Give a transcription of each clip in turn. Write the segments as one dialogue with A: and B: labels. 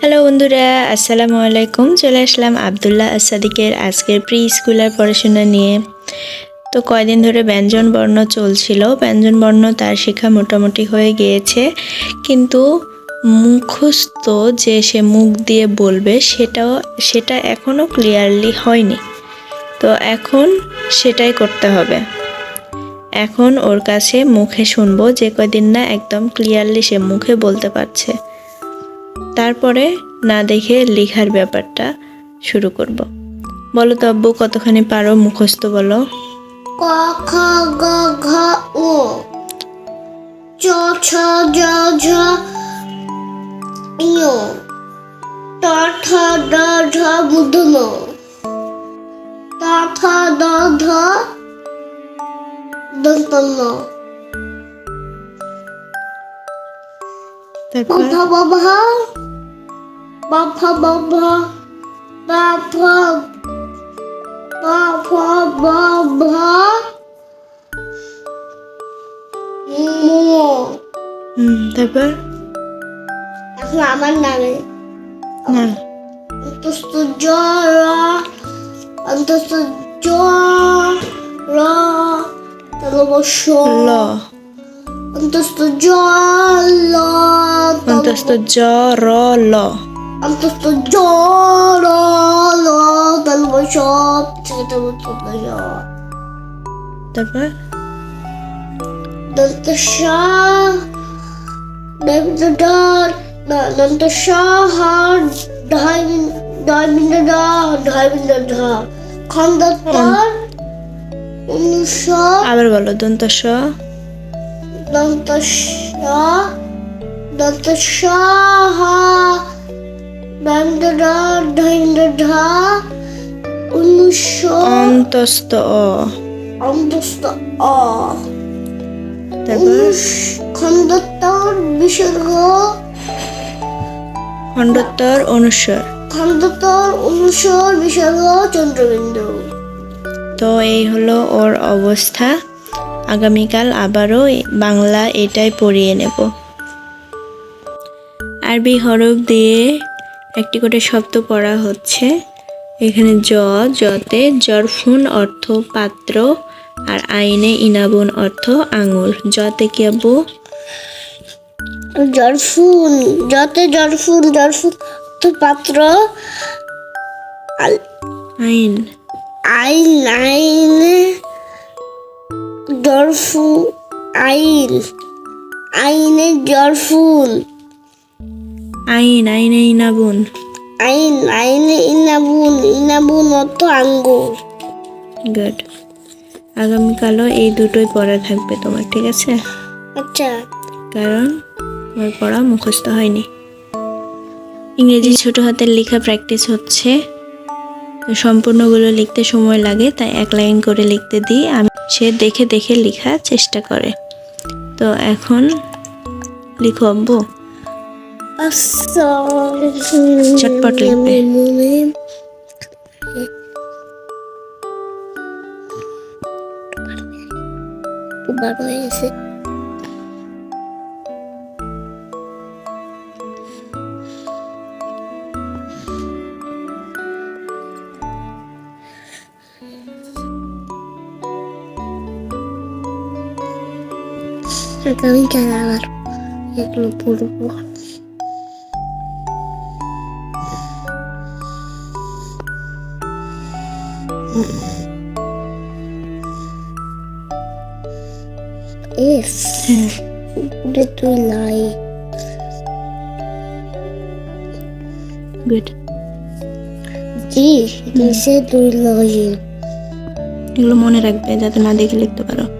A: Hello বন্ধুরা, আসসালামু আলাইকুম। চলে আসলাম আবদুল্লাহ আসাদিকের আজকের প্রি স্কুলের পড়াশোনা নিয়ে। তো কয়দিন ধরে ব্যঞ্জন বর্ণ চলছিল। ব্যঞ্জন বর্ণ তার শেখা মোটামুটি হয়ে গিয়েছে। কিন্তু মুখস্থ যে সে মুখ দিয়ে বলবে, সেটাও, সেটা এখনও ক্লিয়ারলি হয়নি। তো এখন সেটাই করতে হবে। এখন ওর কাছে মুখে শুনব যে কয়দিন না একদম ক্লিয়ারলি সে মুখে বলতে পারছে। তারপরে না দেখে লেখার ব্যাপারটা শুরু করব। বলো তো আব্বু, কতখানি পারো মুখস্থ বলো?
B: ক, খ, গ, ঘ ও চ, ছ জ ঝ ইয় ট ঠ, ড মূর্ধন্য দন্তন্য
A: তারপর?
B: বভ বভ বভ বভ বাভ বাভ বভ মো
A: হুম তারপর?
B: এখন আমার নামে।
A: না।
B: অন্তস্থ জ র অন্তস্থ জ র তলবস্য
A: ল
B: অন্তস্থ জ ল
A: অন্তস্থ জ র ল
B: অন্তস্থ জ র ল তলবস্য ছোট ছোট জ
A: তারপর
B: দন্ত স দন্ত ড দন্ত স হ ঢাই ঢাই বিন্দু ড ঢাই বিন্দু উনিশশো
A: আবার বলো দন্ত স
B: দন্ত দন্ত স হ
A: অ
B: অন্তস্থ। অ
A: তারপর?
B: খন্দত্তর বিসর্গ
A: খণ্ডোত্তর অনুস্বর
B: খন্দতর অনুসর বিসর্গ, চন্দ্রবিন্দু।
A: তো এই হলো ওর অবস্থা। আগামীকাল আবারও বাংলা এটাই পড়িয়ে নেব। আরবি হরফ দিয়ে একটি করে শব্দ পড়া হচ্ছে। এখানে জ জতে জরফুন অর্থ পাত্র আর আইনে ইনাবুন অর্থ আঙুর জতে কি আব্বু?
B: জরফুন যতে জরফুন জরফুন তো পাত্র।
A: আইন।
B: আইন আইন জরফু আইন জরফুন।
A: আইন আইনে ইনাবুন।
B: আইন আইনে ইনাবুন ইনাবুন অর্থ আঙ্গুর।
A: গুড। আগামীকালও এই দুটোই পড়া থাকবে তোমার ঠিক আছে?
B: আচ্ছা।
A: কারণ আমার পড়া মুখস্থ হয়নি। ইংরেজি ছোট হাতের লেখা প্র্যাকটিস হচ্ছে। সম্পূর্ণগুলো লিখতে সময় লাগে তাই এক লাইন করে লিখতে দিই। আমি সে দেখে দেখে লেখার চেষ্টা করে। তো এখন লিখো আব্বু। চটপট লিখবে।
B: বারো আবার এগুলো পড়ব এস এটা তুই লাই
A: গুড
B: জি নিচে তুই লাই
A: এগুলো মনে রাখবে যাতে না দেখে লিখতে পারো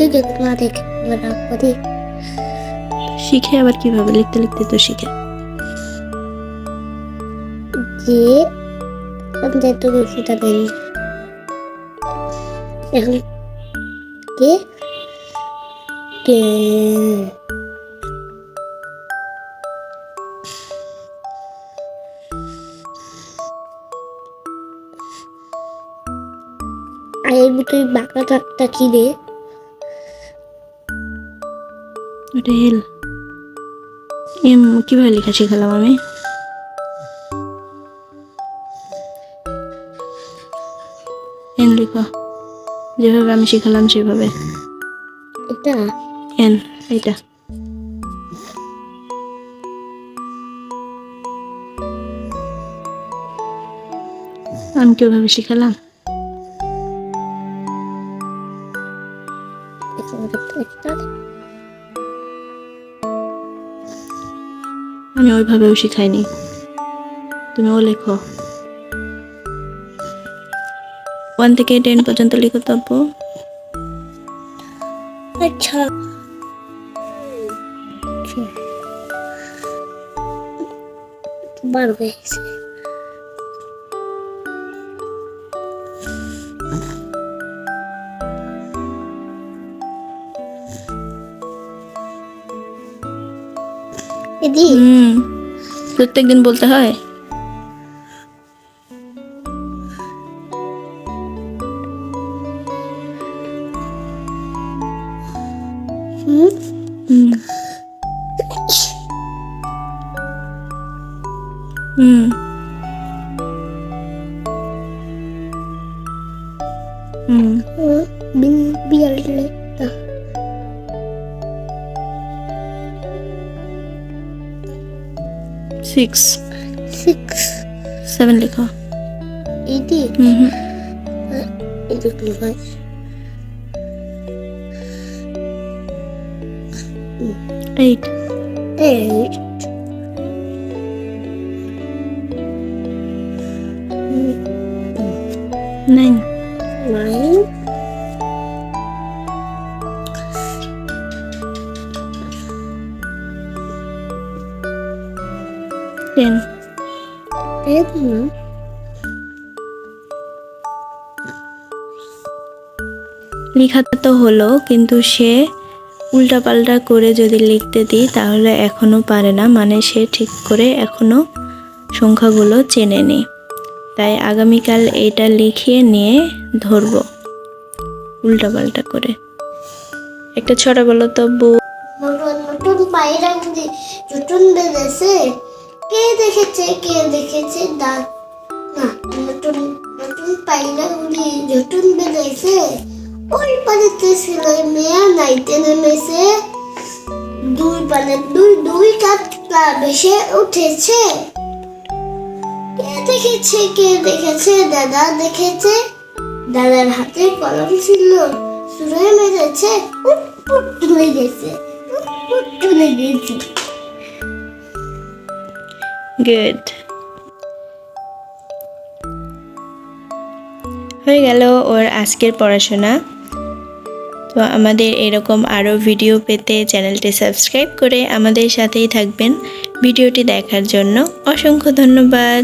B: লিখি যেগুলো দেখে না করি
A: শিখে আবার কীভাবে? লিখতে লিখতে তো শিখে।
B: যে আমাদের তো সেটা বেরি এখন কে? কে? আর এর ভিতরে বাঁকা থাকটা কি
A: হেল এম কীভাবে লেখা শিখালাম আমি? এন লিখো। যেভাবে আমি শিখালাম সেভাবে।
B: এটা?
A: এন এটা আমি কীভাবে শিখালাম?
B: এটা
A: আমি ওইভাবেও শিখাইনি। তুমি ও লেখো। ওয়ান থেকে টেন পর্যন্ত লিখো তব্য
B: আচ্ছা। বার গেছে এদি
A: হুম প্রত্যেকদিন বলতে হয়
B: হুম
A: হুম হুম হুম সিক্স
B: সিক্স
A: সেভেন লেখো
B: এদি
A: হুম হুম
B: এটা কি হয়
A: eight
B: eight
A: nine Ten
B: ten
A: লেখাটা তো হলো কিন্তু সে উল্টাপাল্টা করে যদি লিখতে দিই তাহলে এখনও পারে না। মানে সে ঠিক করে এখনও সংখ্যাগুলো চেনে নি তাই আগামীকাল এটা লিখিয়ে নিয়ে ধরবো উল্টাপাল্টা করে। একটা ছড়া বলো তো বউ।
B: নতুন নতুন পায়রা গুলি নতুন বেঁধেছে কে দেখেছে কে দেখেছে? দাঁত না, নতুন নতুন পায়রা গুলি নতুন বেঁধেছে ওই পানিতে ছিল মেয়া নাইতে নেমেছে। দুই পানে দুই দুই কাতলা ভেসে উঠেছে। কে দেখেছে কে দেখেছে? দাদা দেখেছে। দাদার হাতে কলম ছিল। সুরে মেরেছে। উটপুট তুলে গেছে। উটপুট তুলে গেছে।
A: গুড হয়ে গেল ওর আজকের পড়াশোনা তো আমাদের এরকম আরও ভিডিও পেতে চ্যানেলটি সাবস্ক্রাইব করে আমাদের সাথেই থাকবেন ভিডিওটি দেখার জন্য অসংখ্য ধন্যবাদ